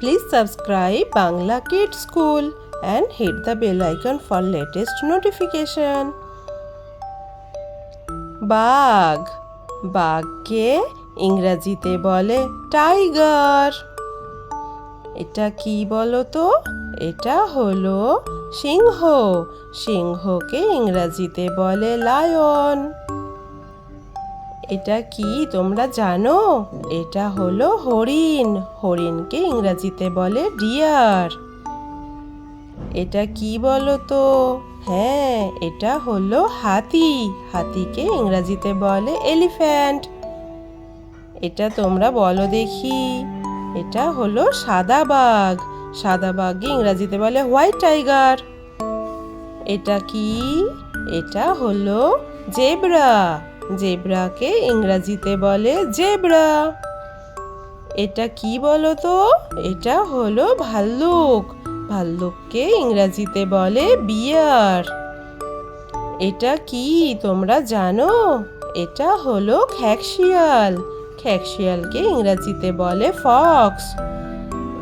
Please subscribe Bangla Kids School and hit the bell icon for latest notification. বাঘ বাঘকে ইংরাজিতে বলে tiger এটা কি বলো তো এটা হলো সিংহ সিংহকে ইংরাজিতে বলে লায়ন এটা কি তোমরা জানো? এটা হলো হরিণ। হরিণকে ইংরাজিতে বলে ডিয়ার। এটা কি বলো তো হ্যাঁ এটা হলো হাতি। হাতিকে ইংরাজিতে বলে এলিফ্যান্ট। এটা তোমরা বলো দেখি। এটা হলো সাদা বাঘ। সাদা বাঘকে ইংরাজিতে বলে হোয়াইট টাইগার। এটা কি? এটা হলো জেব্রা। জেব্রাকে ইংরাজিতে বলে জেব্রা। এটা কি বলো তো এটা হলো ভাল্লুক। ভাল্লুককে ইংরাজিতে বলে বিয়ার। এটা কি তোমরা জানো? এটা হলো খ্যাকশিয়াল। খ্যাকশিয়ালকে ইংরাজিতে বলে ফক্স।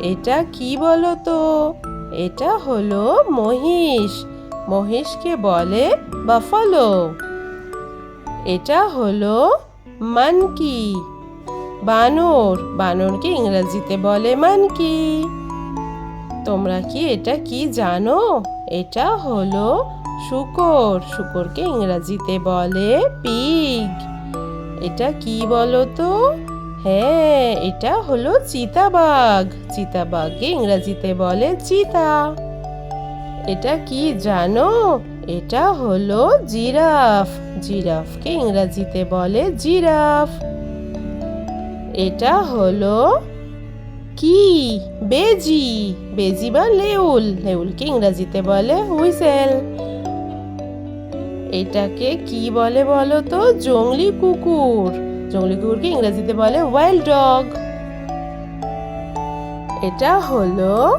এটা কি বলো তো এটা হলো মহিষ। মহিষকে বলে বাফালো। এটা হলো মানকি। বানর। বানরকে ইংরেজিতে বলে মানকি। তোমরা কি এটা কি জানো? এটা হলো শুকর। শুকরকে ইংরেজিতে বলে পিগ এটা কি বলো তো? হ্যাঁ এটা হলো চিতাবাঘ। চিতাবাঘকে ইংরেজিতে বলে চিতা। এটা কি জানো? এটা হলো জিরাফ। জিরাফকে ইংরেজিতে বলে জিরাফ। এটা হলো কি? বেজি। বেজি বা লেউল। লেউলকে ইংরেজিতে বলে হুইসেল। এটাকে কি বলে বলো তো? জংলি কুকুর। জংলি কুকুরকে ইংরেজিতে বলে ওয়াইল্ড ডগ। এটা হলো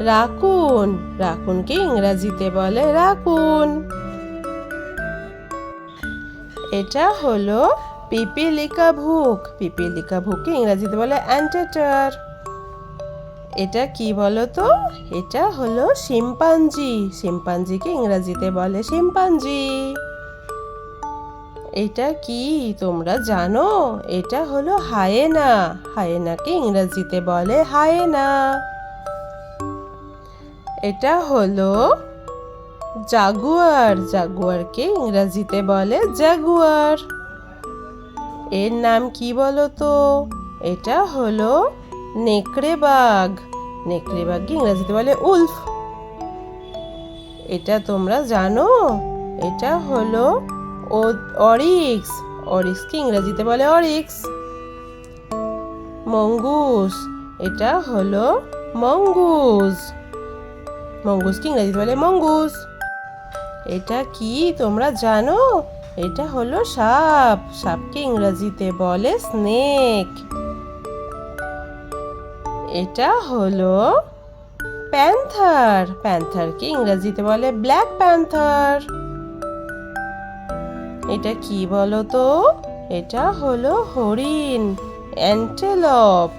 রাকুন রাকুনকে ইংরাজিতে বলে রাকুন এটা হলো পিপিলিকা ভুক পিপিলিকা ভুককে ইংরাজিতে বলে অ্যান্টেটার। এটা কি বলো তো এটা হলো শিম্পাঞ্জি। শিম্পাঞ্জিকে ইংরাজিতে বলে শিম্পাঞ্জি। এটা কি তোমরা জানো? এটা হলো হায়েনা। হায়েনাকে ইংরাজিতে বলে হায়েনা। এটা হলো জাগুয়ার। জাগুয়ারকে ইংরাজিতে বলে জাগুয়ার। এর নাম কি বলো তো এটা হলো নেকড়ে বাঘ নেকড়ে বাঘকে ইংরাজিতে বলে উলফ। এটা তোমরা জানো? এটা হলো অরিক্স। অরিক্সকে ইংরাজিতে বলে অরিক্স। মঙ্গুস। এটা হলো মঙ্গুস। মঙ্গুসকে ইংরাজিতে বলে মঙ্গুস? এটা কি তোমরা জানো? এটা হলো সাপ। সাপকে ইংরাজিতে বলে স্নেক এটা হলো প্যান্থার প্যান্থারকে ইংরাজিতে বলে ব্ল্যাক প্যান্থার এটা কি বলো তো এটা হলো হরিণ। অ্যান্টেলপ